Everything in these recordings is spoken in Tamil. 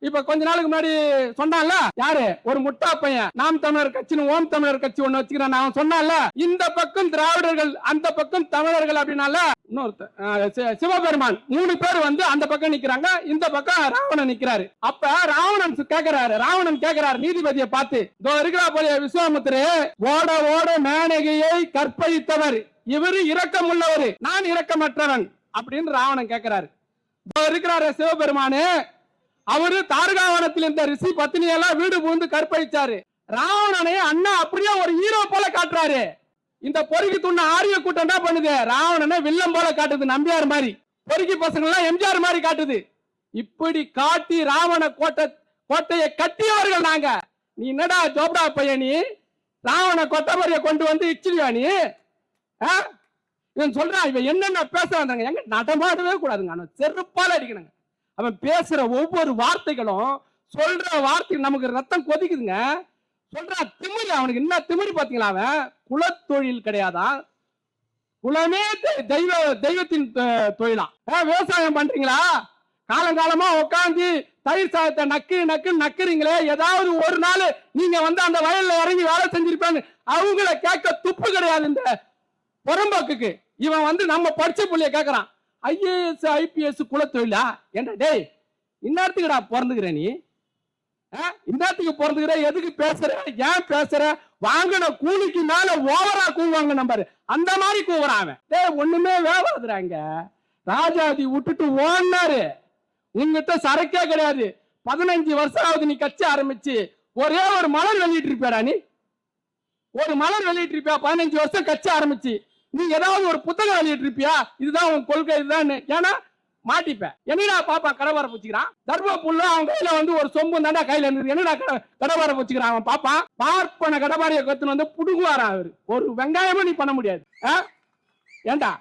இப்ப கொஞ்ச நாளுக்கு முன்னாடி சொன்னான்ல? யாரு? ஒரு முட்டா பையன். நாம் தமிழர் கட்சின்னு ஓம் தமிழர் கட்சி ஒண்ணு வச்சுக்கிறான். அவன் சொன்னான்ல இந்த பக்கம் திராவிடர்கள் அந்த பக்கம் தமிழர்கள் அப்படின்னால இன்னொருத்த சி- சிவபெருமான். மூணு பேர் வந்து அந்த பக்கம் நிக்கிறாங்க இந்த பக்கம் ராவணன் நிக்கிறாரு. அப்ப ராவணன் கேக்குறாரு. ராவணன் கேக்குறாரு நீதிபதியை பார்த்து இதோ இருக்கிறா போல விஸ்வாமித்திரே ஓட ஓட மேனகையை கற்பழித்தவர். இவரு இரக்கம் உள்ளவர் நான் இரக்கமற்றவன். அப்படின்னு ராவணன் கேக்குறாரு. இருக்கிறாரு சிவபெருமானு அவரு தாரகாவனத்தில் இருந்த ரிஷி பத்தினியெல்லாம் வீடு புகுந்து கற்பழிச்சாரு. ராவணனை அண்ணா அப்படியே ஒரு ஹீரோ போல காட்டுறாரு. இந்த பொறுக்கி துண்ண ஆரிய கூட்டம் என்ன பண்ணுது? ராவணனை வில்லம் போல காட்டுது நம்பியார் மாதிரி. பொறுக்கி பசங்க எல்லாம் எம்ஜிஆர் மாதிரி காட்டுது. இப்படி காட்டி ராவண கோட்டை கோட்டையை கட்டியவர்கள் நாங்க. நீ என்னடா ஜோப்டா பையனி நீ? ராவண கொட்டமரியை கொண்டு வந்து இச்சிருவியா நீ? ஆ? இவன் சொல்றான் இவன் என்னென்ன பேசுறாங்க எங்க நடமாடவே கூடாதுங்க. அவன் செருப்பால அடிக்கணுங்க. அவன் பேசுற ஒவ்வொரு வார்த்தைகளும் சொல்ற வார்த்தை நமக்கு ரத்தம் கொதிக்குதுங்க. சொல்றான் திமிரு அவனுக்கு என்ன திமிரு பாத்தீங்களா அவன்? குலத்தொழில் கிடையாதான் குலமே தெய்வ தெய்வத்தின் தொ- தொழிலாம் விவசாயம் பண்றீங்களா? காலங்காலமா உட்காந்து தயிர் சாதத்தை நக்கு நக்கு நக்குறீங்களே. ஏதாவது ஒரு நாள் நீங்க வந்து அந்த வயல்ல இறங்கி வேலை செஞ்சிருப்பேன்னு அவங்கள கேட்க துப்பு கிடையாது இந்த புறம்போக்குக்கு. இவன் வந்து நம்ம படிச்ச புள்ளிய கேக்குறான். I A S I P S குலத்தொழிலா? என்ற டேய் இந்நேரத்துக்குடா பிறந்துக்கிற நீ? ஆ? இந்நேரத்துக்கு பிறந்துக்கிற எதுக்கு பேசுற? ஏன் பேசுற? வாங்கின கூலிக்கு மேல ஓவரா கூவாங்க நம்பர் அந்த மாதிரி கூவுறான் அவன். டேய் ஒண்ணுமே வேவாதுறாங்க ராஜாதி விட்டுட்டு ஓடினாரு. உங்ககிட்ட சரக்கே கிடையாது. பதினஞ்சு வருஷம் ஆகுது நீ கட்சி ஆரம்பிச்சு. ஒரே ஒரு மலர் வெளியிட்டு இருப்பியாடா நீ? ஒரு மலர் வெளியிட்டு இருப்பியா? பதினஞ்சு வருஷம் கட்சி ஆரம்பிச்சு. நீ ஏதாவது ஒரு புத்தகம் எழுதிட்டு இருப்பியா இதுதான் உன் கொள்கை இதுதான் ஏன்னா மாட்டிப்ப. என்னடா பாப்பா கடவார பூச்சிக்கிறான்? தர்ம புல்ல அவன் கையில வந்து ஒரு சொம்பு தாண்டா கையில இருந்தது. என்னடா கட- கடவார பூச்சிக்கிறான் அவன் பாப்பா? பார்ப்பன கடவாரிய கத்துன்னு வந்து புடுங்குவாரான் அவரு. ஒரு வெங்காயமும் நீ பண்ண முடியாது. ஏண்டா?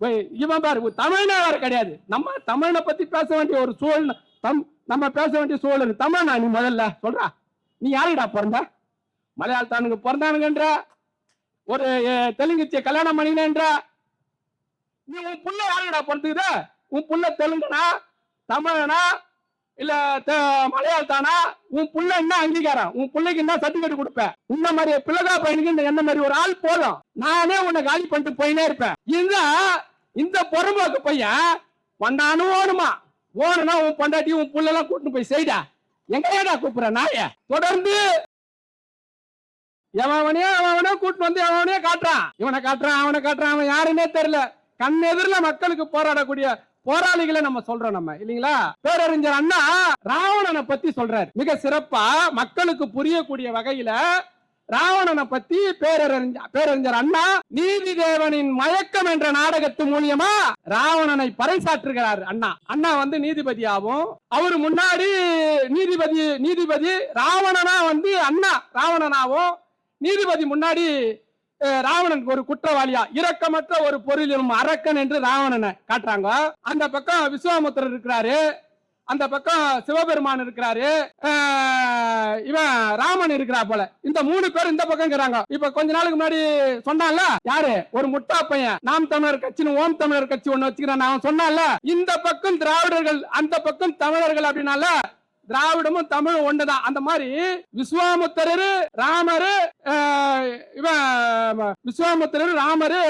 ஏன்டா இவன் பாரு தமிழ்னா வேற கிடையாது. நம்ம தமிழனை பத்தி பேச வேண்டிய ஒரு சூழல் தம் நம்ம பேச வேண்டிய சூழல் தமிழ்னா நீ முதல்ல சொல்றா. நீ யாருடா பிறந்த? மலையாளத்தானுங்க பிறந்தானுங்கன்ற ஒரு அஹ், தெலுங்குச்சிய கல்யாணம் பண்ணினேன்ற. நீ உன் புள்ள யாருடா பிறந்துக்குத உன் புள்ள தெலுங்குனா தமிழனா இல்ல த- மலையாளத்தானா? உன் புள்ள என்ன அங்கீகாரம்? உன் பிள்ளைக்கு என்ன சர்டிபிகேட் கொடுப்பேன் இந்த மாதிரி பிள்ளைகா பையனுக்கு இந்த என்ன மாதிரி ஒரு ஆள் போதும். நானே உன்னை காலி பண்ணிட்டு போயினே இருப்பேன். இந்த இந்த புறம்போக்கு பையன் பண்ணானும் ஓடுமா? ஓடுனா உன் பொண்டாட்டி உன் புள்ளெல்லாம் கூட்டிட்டு போய் செய்டா. எங்கேயாடா கூப்பிடுற நாய? தொடர்ந்து எவனையோ அவனே கூட்டு வந்து எவனையோ காட்டுறான். இவனை காட்டுறான் அவனை காட்டுறான் அவன் யாருன்னே தெரியல. கண் எதிரில மக்களுக்கு போராடக்கூடிய போராளிகளை நம்ம சொல்றோம் நம்ம. இல்லைங்களா? பேரறிஞர் அண்ணா ராவணனை பத்தி சொல்றாரு. மிக சிறப்பா மக்களுக்கு புரியக்கூடிய வகையில ராவணனை பத்தி பேரறிஞர் பேரறிஞர் அண்ணா நீதி தேவனின் மயக்கம் என்ற நாடகத்து மூலியமா ராவணனை பறைசாற்றுகிறார் அண்ணா. அண்ணா வந்து நீதிபதியாகவும் அவரு முன்னாடி நீதிபதி நீதிபதி ராவணனா வந்து அண்ணா ராவணனாவும் நீதிபதி முன்னாடி ராவணன் ஒரு குற்றவாளியா? இரக்கமற்ற ஒரு பொருளிலும் அரக்கன் என்று ராவணனை காட்டுறாங்க. அந்த பக்கம் விஸ்வாமுத்திரர் இருக்கிறாரு. அந்த பக்கம் சிவபெருமான் இருக்கிறாரு. இவன் ராமன் இருக்கிறா போல. இந்த மூணு பேர் இந்த பக்கம் இருக்கிறாங்க. இப்ப கொஞ்ச நாளுக்கு முன்னாடி சொன்னான்ல யாரு? ஒரு முட்டா பையன். நாம் தமிழர் கட்சின்னு ஓம் தமிழர் கட்சி ஒண்ணு வச்சுக்கிறான் அவன் சொன்னான்ல. இந்த பக்கம் திராவிடர்கள் அந்த பக்கம் தமிழர்கள் அப்படின்னால திராவிடமும் தமிழும் ஒண்ணுதான். அந்த மாதிரி விஸ்வாமுத்திரரு ராமரு இவன் விஸ்வாமுத்திரரு ராமரு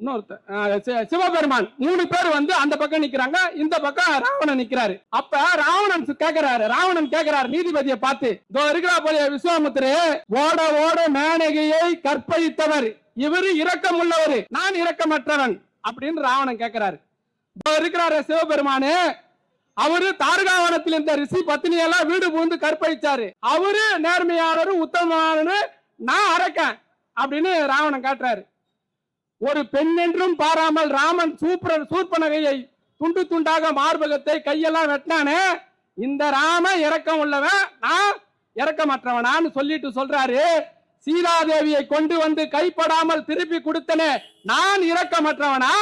இன்னொருத்தர் சிவபெருமான். மூணு பேர் வந்து அந்த பக்கம் நிக்கிறாங்க இந்த பக்கம் ராவணன் நிக்கிறாரு. அப்ப ராவணன் கேக்குறாரு ராவணன் கேக்குறாரு நீதிபதியை பார்த்து இதோ இருக்கிறா போல விஸ்வாமுத்திரே ஓட ஓட மேனகையை கற்பழித்தவர். இவரு இரக்கம் உள்ளவர் நான் இரக்கமற்றவன். அப்படின்னு ராவணன் கேக்குறாரு. இதோ இருக்கிறாரு சிவபெருமானு அவரு தாரகாவனத்தில் இருந்த ரிஷி பத்தினியெல்லாம் வீடு புகுந்து கற்பழிச்சாரு. அவரு நேர்மையாளரு உத்தமமானு நான் அரைக்கேன் அப்படின்னு ராவணன் காட்டுறாரு. ஒரு பெண் என்றும் பாராமல் ராமன் சூப்பர சூர்பனகையை துண்டு துண்டாக மார்பகத்தை கையெல்லாம் வெட்டினானே இந்த ராம இறக்கம் உள்ளவன் நான் இறக்கமற்றவனான்னு சொல்லிட்டு சொல்றாரு. சீதாதேவியை கொண்டு வந்து கைப்படாமல் திருப்பி கொடுத்தனே நான் இறக்கமற்றவனா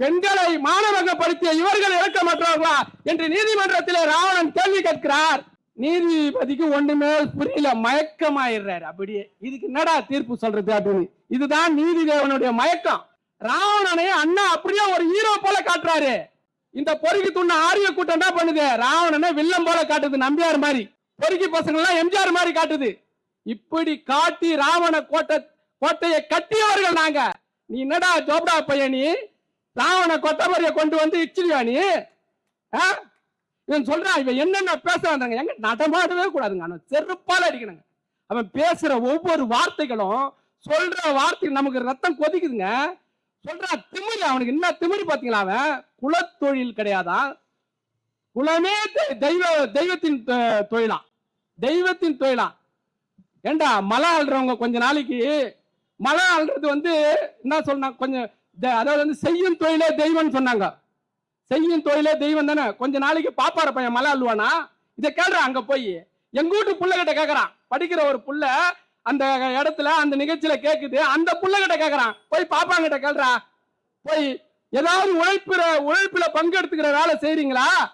பெண்களை மானவகப்படுத்திய இவர்கள் இரக்கமற்றவர்களா என்று நீதிமன்றத்திலே ராவணன் கேள்வி கேட்கிறார். நீதிபதிக்கு ஒண்ணுமே புரியல மயக்கமாயிடுறாரு. அப்படியே இதுக்கு என்னடா தீர்ப்பு சொல்றது அப்படின்னு. இதுதான் நீதி தேவனுடைய மயக்கம். ராவணனை அண்ணா அப்படியே ஒரு ஹீரோ போல காட்டுறாரு. இந்த பொறுக்கி துண்ண ஆரிய கூட்டம் என்ன பண்ணுது? ராவணனை வில்லம் போல காட்டுது நம்பியார் மாதிரி. பொறுக்கி பசங்க எல்லாம் எம்ஜிஆர் மாதிரி காட்டுது. இப்படி காட்டி ராவண கோட்டை கோட்டையை கட்டியவர்கள் நாங்க. நீ என்னடா ஜோப்டா பையன்? ராவண கொத்தமரிய கொண்டு வந்து இச்சிருவா நீ? ஆ? இவன் சொல்றான் இவன் என்னென்ன பேசுறாங்க எங்க நடமாடவே கூடாதுங்க. அவன் செருப்பால அடிக்கணுங்க. அவன் பேசுற ஒவ்வொரு வார்த்தைகளும் சொல்ற வார்த்தை நமக்கு ரத்தம் கொதிக்குதுங்க. சொல்றான் திமிரி அவனுக்கு என்ன திமிரி பாத்தீங்களா அவன்? குலத்தொழில் கிடையாதான் குலமே தெய்வ தெய்வத்தின் தொழிலா? தெய்வத்தின் தொழிலா? ஏண்டா மலை அல்றவங்க கொஞ்ச நாளைக்கு மலை அல்றது வந்து என்ன சொன்னாங்க கொஞ்சம் அதாவது வந்து செய்யும் தொழிலே தெய்வம்னு சொன்னாங்க. செய்யும் தொழிலே தெய்வம் தானே? கொஞ்ச நாளைக்கு பாப்பார பையன் மலை அல்வானா இதை கேள்றான் அங்க போய். எங்க வீட்டு புள்ள கிட்ட படிக்கிற ஒரு புள்ள அந்த இடத்துல அந்த நிகழ்ச்சியில கேக்குது. அந்த புள்ள கிட்ட போய் பாப்பாங்கிட்ட கேள்றா. போய் ஏதாவது உழைப்புற உழைப்புல பங்கெடுத்துக்கிற வேலை செய்றீங்களா?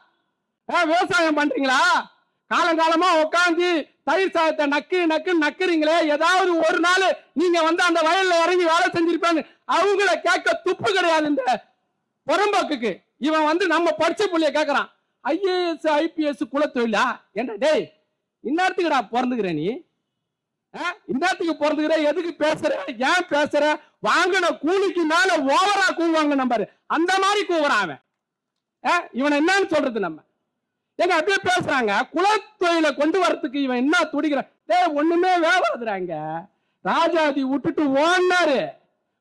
ஆ, விவசாயம் பண்றீங்களா? காலங்காலமா உட்காந்து தயிர் சாதத்தை நக்கு நக்கு நக்குறீங்களே. ஏதாவது ஒரு நாள் நீங்க வந்து அந்த வயல்ல இறங்கி வேலை செஞ்சிருப்பாங்க அவங்கள கேட்க துப்பு கிடையாது இந்த புறம்போக்குக்கு. இவன் வந்து நம்ம படிச்ச புள்ளைய கேட்கறான் ஐஏஎஸ் ஐபிஎஸ் குலத்தொழிலா? என்ன டேய் இந்நேரத்துக்குடா பிறந்துக்கிற நீ? ஆ? இந்நேரத்துக்கு பிறந்துக்கிற? எதுக்கு பேசுற? ஏன் பேசுற? வாங்கின கூலிக்கு மேல ஓவரா கூவாங்க நம்பரு அந்த மாதிரி கூவுறான் அவன். ஆ? என்னன்னு சொல்றது நம்ம? எங்க அப்படியே பேசுறாங்க. குலத்தொழில கொண்டு வரத்துக்கு இவன் என்ன துடிக்கிறான் டேய் ஒண்ணுமே வேவாதுறாங்க ராஜாதி விட்டுட்டு ஓடினாரு.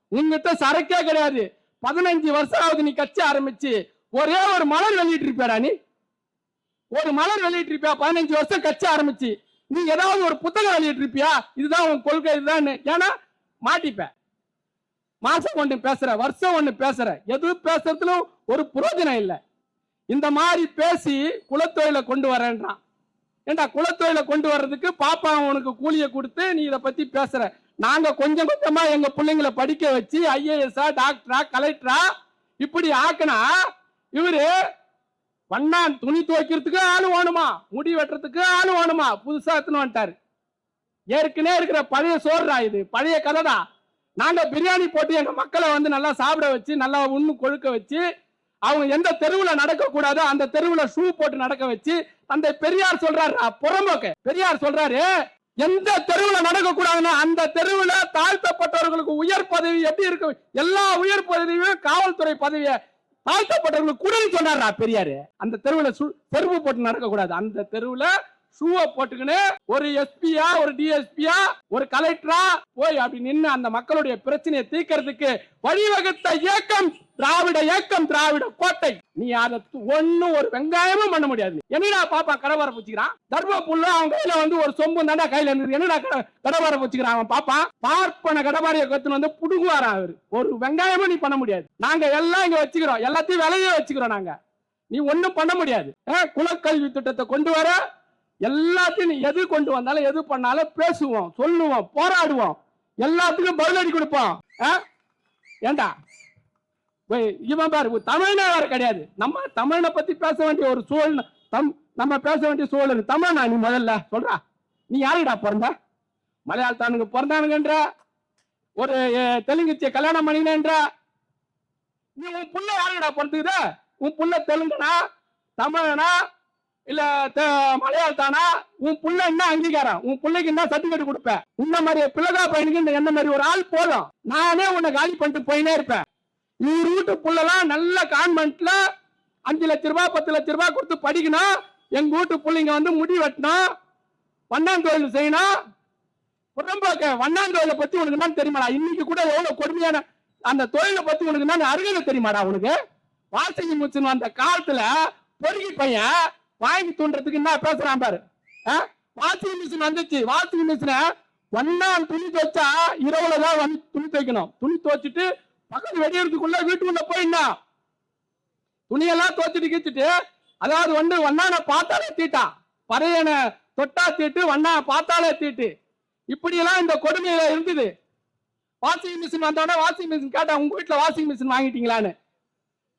உங்ககிட்ட சரக்கே கிடையாது. பதினஞ்சு வருஷம் ஆகுது நீ கட்சி ஆரம்பிச்சு. ஒரே ஒரு மலர் வெளியிட்டு இருப்பியாடா நீ? ஒரு மலர் வெளியிட்டு இருப்பியா? பதினஞ்சு வருஷம் கட்சி ஆரம்பிச்சு. நீ ஏதாவது ஒரு புத்தகம் வெளியிட்டு இருப்பியா? இதுதான் உன் கொள்கை இதுதான் ஏன்னா மாட்டிப்ப. மாசம் ஒண்ணு பேசுற வருஷம் ஒண்ணு பேசுற. எது பேசுறதுலும் ஒரு புரோஜனம் இல்லை. இந்த மாதிரி பேசி குலத்தொழில கொண்டு வரேன்றான். ஏண்டா குலத்தொழில கொண்டு வர்றதுக்கு பாப்பா உனக்கு கூலியை கொடுத்து நீ இதை பத்தி பேசுற. நாங்க கொஞ்சம் கொஞ்சமா எங்க பிள்ளைங்களை படிக்க வச்சு ஐஏஎஸ்ஆ டாக்டரா கலெக்டரா இப்படி ஆக்குனா இவரு வண்ணான் துணி துவைக்கிறதுக்கு ஆளு வேணுமா? முடி வெட்டுறதுக்கு ஆளு வேணுமா? புதுசா எடுத்துன்னு வந்துட்டாரு. ஏற்கனவே இருக்கிற பழைய சோறுடா இது பழைய கதைடா. நாங்க பிரியாணி போட்டு எங்க மக்களை வந்து நல்லா சாப்பிட வச்சு நல்லா உண்ணு கொழுக்க வச்சு அவங்க எந்த தெருவுல நடக்க கூடாதோ அந்த தெருவுல ஷூ போட்டு நடக்க வச்சு அந்த பெரியார் சொல்றாரு புறம்போக்கு. பெரியார் சொல்றாரு எந்த தெருவுல நடக்க கூடாதுன்னா அந்த தெருவுல தாழ்த்தப்பட்டவர்களுக்கு உயர் பதவி எப்படி இருக்கு? எல்லா உயர் பதவியும் காவல்துறை பதவியை தாழ்த்தப்பட்டவர்களுக்கு கூடன்னு சொன்னாரா பெரியாரு. அந்த தெருவுல தெருவு போட்டு நடக்க கூடாது. அந்த தெருவுல ஷூவை போட்டுக்கின்னு ஒரு எஸ்பியா ஒரு டிஎஸ்பியா ஒரு கலெக்டரா போய் அப்படி நின்னு அந்த மக்களுடைய பிரச்சனையை தீர்க்கறதுக்கு வழிவகுத்த இயக்கம் திராவிட இயக்கம் திராவிட கோட்டை. நீ அதை ஒண்ணும் ஒரு வெங்காயமும் பண்ண முடியாது. என்னடா பாப்பா கடவார பூச்சிக்கிறான். தர்மபுல்ல அவன் கையில வந்து ஒரு சொம்பு தாண்டா கையில இருந்தது. என்னடா கட- கடவார பூச்சிக்கிறான் அவன் பாப்பா? பார்ப்பன கடவாரிய கத்துன்னு வந்து புடுங்குவாரா அவரு. ஒரு வெங்காயமும் நீ பண்ண முடியாது. நாங்க எல்லாம் இங்க வச்சுக்கிறோம். எல்லாத்தையும் விலையே வச்சுக்கிறோம் நாங்க. நீ ஒண்ணும் பண்ண முடியாது. குலக்கல்வி திட்டத்தை கொண்டு வர. எல்லாத்தையும் நீ எது கொண்டு வந்தாலும் எது பண்ணாலும் பேசுவோம் சொல்லுவோம் போராடுவோம். எல்லாத்துக்கும் பதிலடி கொடுப்போம். ஏண்டா? இவன் பாரு ஒரு தமிழ்னா வேற கிடையாது. நம்ம தமிழனை பத்தி பேச வேண்டிய ஒரு சூழல் தம் நம்ம பேச வேண்டிய சூழல் தமிழ்னா நீ முதல்ல சொல்றா. நீ யாருடா பிறந்த? மலையாளத்தானுங்க பிறந்தானுங்கன்ற ஒரு தெலுங்குச்சிய கல்யாணம் பண்ணினேன்ற. நீ உன் புள்ள யாருடா பிறந்துக்குது? உன் புள்ள தெலுங்குனா தமிழனா இல்ல மலையாளத்தானா உன் புள்ள என்ன அங்கீகாரம்? உன் பிள்ளைக்கு என்ன சர்டிபிகேட் கொடுப்ப? இந்த மாதிரி பிள்ளைகா பையனுக்கு என்ன மாதிரி ஒரு ஆள் போதும். நானே உன்னை காலி பண்ணிட்டு போயினே இருப்பேன். இவர் வீட்டு பிள்ளைலாம் நல்ல கான்வென்ட்ல அஞ்சு லட்ச ரூபாய் பத்து லட்ச ரூபாய் கொடுத்து படிக்கணும் எங்க வீட்டு பிள்ளைங்க வந்து முடி வெட்டணும் வண்ணாந்தோயில் செய்யணும் புறம்போக்க வண்ணாந்தோயிலை பத்தி உனக்கு என்ன தெரியுமாடா? இன்னைக்கு கூட எவ்வளவு கொடுமையான அந்த தொழிலை பத்தி உனக்கு என்ன அருகதை தெரியுமாடா உனக்கு? வாசிங் மிஷின் வந்த காலத்துல பொறுக்கி பையன் வாங்கி தூண்டுறதுக்கு என்ன பேசுறான் பாரு. வாஷிங் மிஷின் வந்துச்சு. வாஷிங் மிஷினை ஒன்னாம் துணி துவைச்சா இரவுல தான் வந்து துணி துவைக்கணும். துணி துவைச்சிட்டு பக்கத்து வெடியறதுக்குள்ள வீட்டுக்குள்ள போயிடணும் துணியெல்லாம் துவைச்சிட்டு கீச்சிட்டு அதாவது வந்து வண்ணான பார்த்தாலே தீட்டான் பறையன தொட்டா தீட்டு வண்ணா பார்த்தாலே தீட்டு. இப்படி எல்லாம் இந்த கொடுமையில இருந்தது. வாஷிங் மிஷின் வந்தோடனே வாஷிங் மிஷின் கேட்டா உங்க வீட்டுல வாஷிங் மிஷின் வாங்கிட்டீங்களான்னு.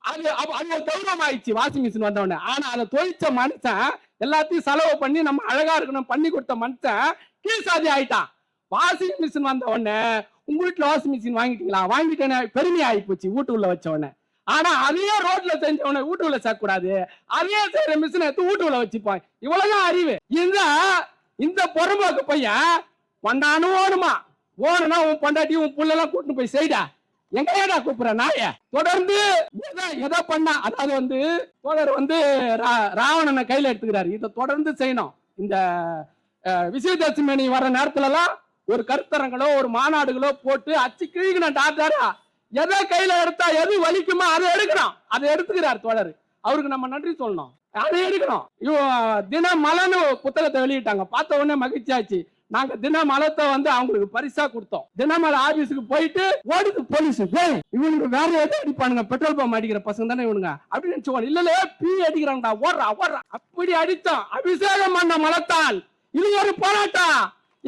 அது அது ஒரு கௌரவம் ஆயிடுச்சு வாஷிங் மிஷின் வந்தோடனே ஆனா அதை தொழிச்ச மனுஷன் எல்லாத்தையும் செலவு பண்ணி நம்ம அழகா இருக்கணும் பண்ணி கொடுத்த மனுஷன் கீழ் சாதி ஆயிட்டான். வாஷிங் மிஷின் வந்த உடனே உங்க வீட்டுல வாஷிங் மிஷின் வாங்கிட்டீங்களா? வாங்கிட்டேன்னு பெருமை ஆகி போச்சு வீட்டுக்குள்ள வச்ச உடனே. ஆனா அதையே ரோட்ல செஞ்சவனை வீட்டுக்குள்ள சேர்க்க கூடாது அதையே செய்யற மிஷினை எடுத்து வீட்டுக்குள்ள வச்சுப்பான். இவ்வளவுதான் அறிவு. இந்த இந்த பொறும்போக்கு பையன் கொண்டானு ஓணுமா ஓணுனா உன் பொண்டாட்டி உன் புள்ளெல்லாம் கூட்டிட்டு போய் செய்டா. எங்க ஏடா கூப்பிடுற நாய? தொடர்ந்து எதை பண்ணா? அதாவது வந்து தோழர் வந்து ரா- ராவணனை கையில எடுத்துக்கிறாரு. இதை தொடர்ந்து செய்யணும். இந்த விஜயதசமி வர நேரத்துல எல்லாம் ஒரு கருத்தரங்களோ ஒரு மாநாடுகளோ போட்டு அச்சு கிழிக்கணும் டாக்டரா. எதை கையில எடுத்தா எது வலிக்குமோ அதை எடுக்கணும். அதை எடுத்துக்கிறார் தோழர். அவருக்கு நம்ம நன்றி சொல்லணும். அதை எடுக்கணும். இவ தினமலன்னு புத்தகத்தை வெளியிட்டாங்க. பார்த்த உடனே மகிழ்ச்சியாச்சு. நாங்க தினமலத்தை வந்து அவங்களுக்கு பரிசா கொடுத்தோம். தினமல ஆபீஸுக்கு போயிட்டு ஓடுது போலீஸ். டேய் இவனுக்கு வேற எதை அடிப்பானுங்க? பெட்ரோல் பம்ப் அடிக்கிற பசங்க தானே இவனுங்க? அப்படின்னு நினைச்சுவாங்க இல்ல இல்ல பீ அடிக்கிறாங்கடா ஓடுறா ஓடுறா. அப்படி அடித்தோம். அபிஷேகம் பண்ண மலத்தால். இது ஒரு போராட்டம்.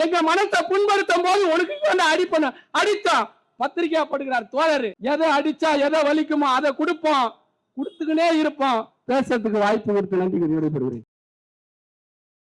எங்க மனத்தை புண்படுத்தும் போது உனக்கு இங்க அடிப்பணும் அடித்தோம் பத்திரிகையா படுகிறார் தோழர். எதை அடிச்சா எதை வலிக்குமோ அதை கொடுப்போம். கொடுத்துக்கினே இருப்போம். பேசுறதுக்கு வாய்ப்பு கொடுத்து நன்றி விடைபெறுகிறேன்.